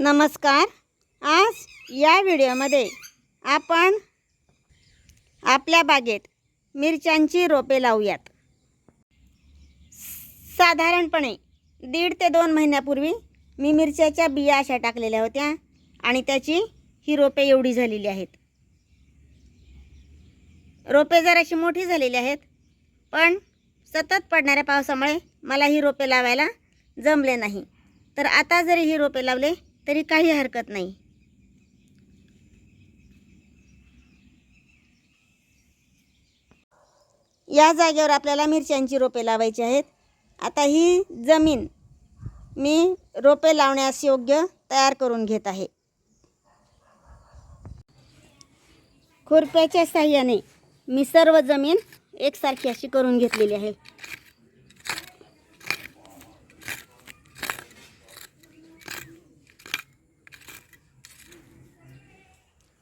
नमस्कार. आज या व्हिडिओमध्ये आपण आपल्या बागेत मिरच्यांची रोपे लावूयात. साधारणपणे दीड ते दोन महिन्यापूर्वी मी मिरच्याच्या बिया अशा टाकलेल्या होत्या आणि त्याची ही रोपे एवढी झालेली आहेत. रोपे जराशी मोठी झालेली आहेत पण सतत पडणाऱ्या पावसामुळे मला ही रोपे लावायला जमले नाही. तर आता जरी ही रोपे लावले तरी काही हरकत नाही. या जागेवर आपल्याला मिरच्यांची रोपे लावायची आहेत. आता ही जमीन मी रोपे लावण्यास योग्य तयार करून घेत आहे. खुरप्याच्या साह्याने मी सर्व जमीन एकसारखी अशी करून घेतलेली आहे.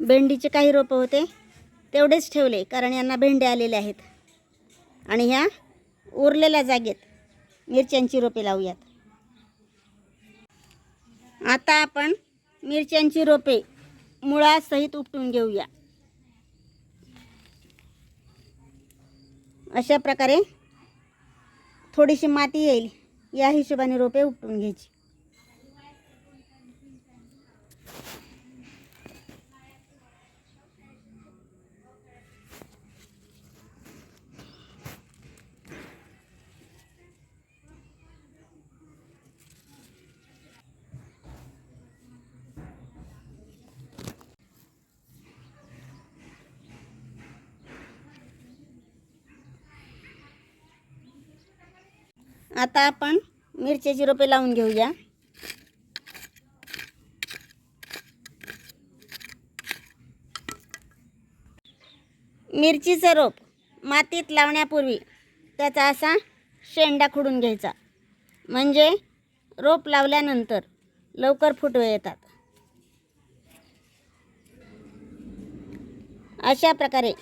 भेंडीचे काही रोपं होते तेवढेच ठेवले कारण यांना भेंड्या आलेल्या आहेत. आणि ह्या उरलेल्या जागेत मिरच्यांची रोपे लावूयात. आता आपण मिरच्यांची रोपे मुळासहित उपटून घेऊया. अशा प्रकारे थोडीशी माती येईल या हिशोबाने रोपे उपटून घ्यायची. आता आपण मिरच्याची रोपे लावून घेऊया. मिरचीचं रोप मातीत लावण्यापूर्वी त्याचा असा शेंडा खुडून घ्यायचा. म्हणजे रोप लावल्यानंतर लवकर फुटवे येतात. अशा प्रकारे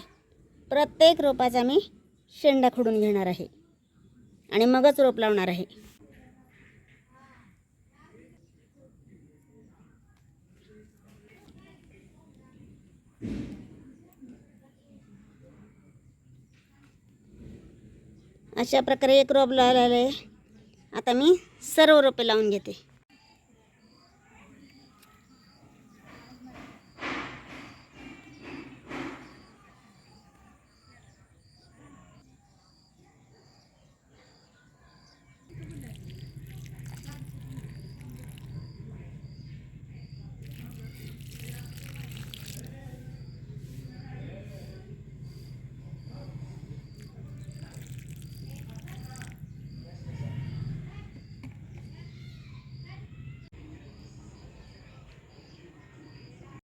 प्रत्येक रोपाचा मी शेंडा खुडून घेणार आहे. आणि मगच रोप लावणार आहे. अशा प्रकारे एक रोप लावलेलं आहे. आता मी सर्व रोपे लावून घेते.